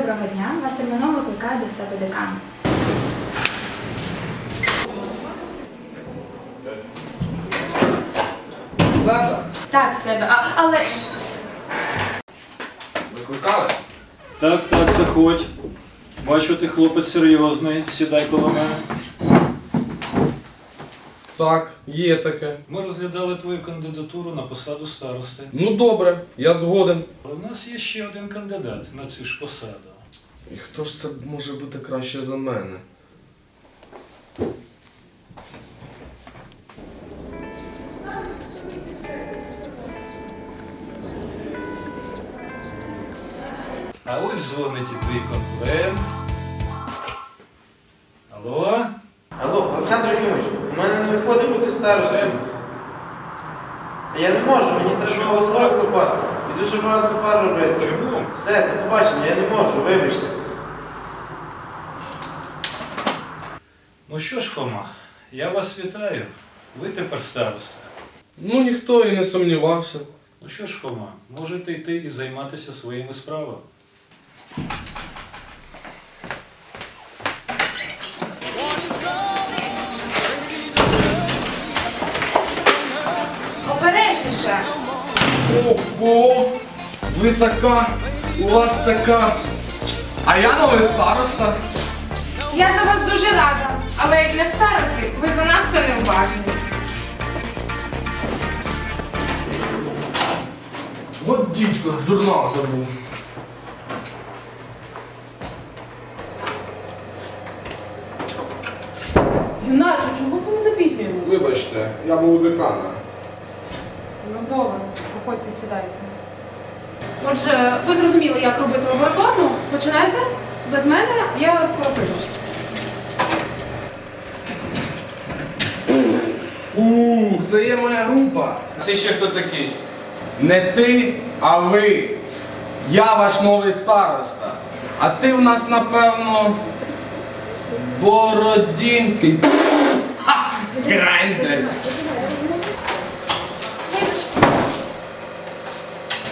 Доброго дня. Вас терміново викликає до себе декан. Себе? Так, себе. А, але Викликали? Так, так, заходь. Бачу, ти хлопець серйозний. Сідай коло мене. Так, є таке. Ми розглядали твою кандидатуру на посаду старости. Ну добре, я згоден. В нас є ще один кандидат на цю ж посаду. І хто ж це може бути краще за мене? А ось дзвонить і твій конкурент. Алло? Алло, Олександр Єфимович, у мене не виходить бути старостою. Та я не можу, мені треба голосувати копати. І дуже багато пар робити. Чому? Все, до побачення, я не можу, вибачте. Ну що ж, Фома, я вас вітаю. Ви тепер староста. Ну ніхто і не сумнівався. Ну що ж, Фома, можете йти і займатися своїми справами. Обережніше. Ого! Ви така, у вас така. А я новий староста. Я за вас дуже рада, але як для старости ви занадто неуважні. От дідько, журнал забув. Юначе, чому це ми запізнюємося? Вибачте, я був у декана. Ну добре, проходьте, сідайте. Отже, ви зрозуміли, як робити лабораторну? Починайте? Без мене я скоро прийду. Ух, це є моя група. А ти ще хто такий? Не ти, а ви. Я ваш новий староста. А ти в нас, напевно, Бородінський. Ха! Грайндер.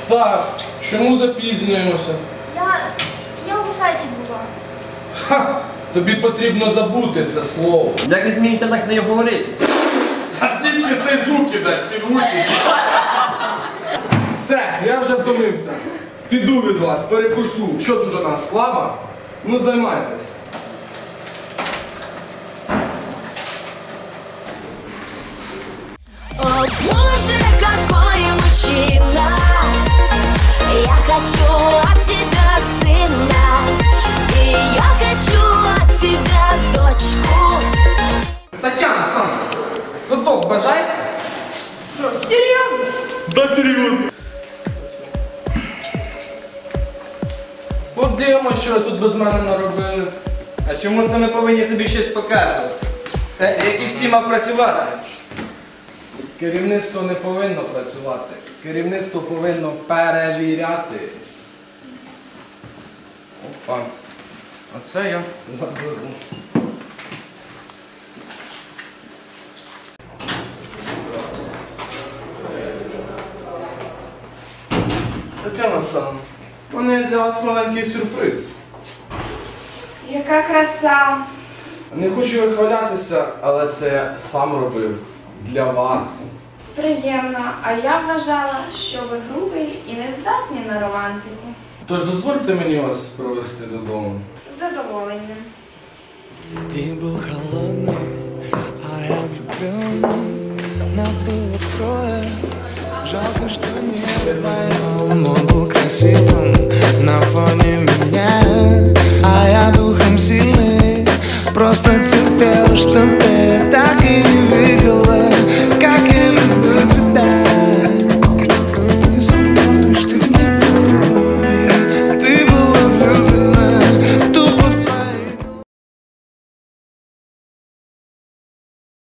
Так, чому запізнюємося? Я, я у буфеті була. Ха! Тобі потрібно забути це слово. Як ви вмієте так не говорити? А звідки цей звук іде з під вусі? чи що? Все, я вже втомився. Піду від вас, перекушу. Що тут у нас? Слава? Ну займайтесь. О боже, какой мужчина хочу от тебя сына И я хочу от тебя дочку Тетяна Санна, куток бажай? Що, серйозно? Да серйозно. Подивимось, що тут без мене наробили. А чому це ми повинні тобі щось показувати? Як і всі мав працювати. Керівництво не повинно працювати. Керівництво повинно перевіряти. Опа. А це я заберу. Тетяна Сан, у мене для вас маленький сюрприз. Яка краса. Не хочу вихвалятися, але це я сам робив для вас приємно, а я вважала, що ви грубий і не здатні на романтику. Тож дозвольте мені вас провести додому. З задоволенням. День був холодний, а я влюблен. Нас було троє. Жалко, що не вдвоєм. Он був красивим на фоні мене, а я духом сильний. Просто терпел, що ты так і не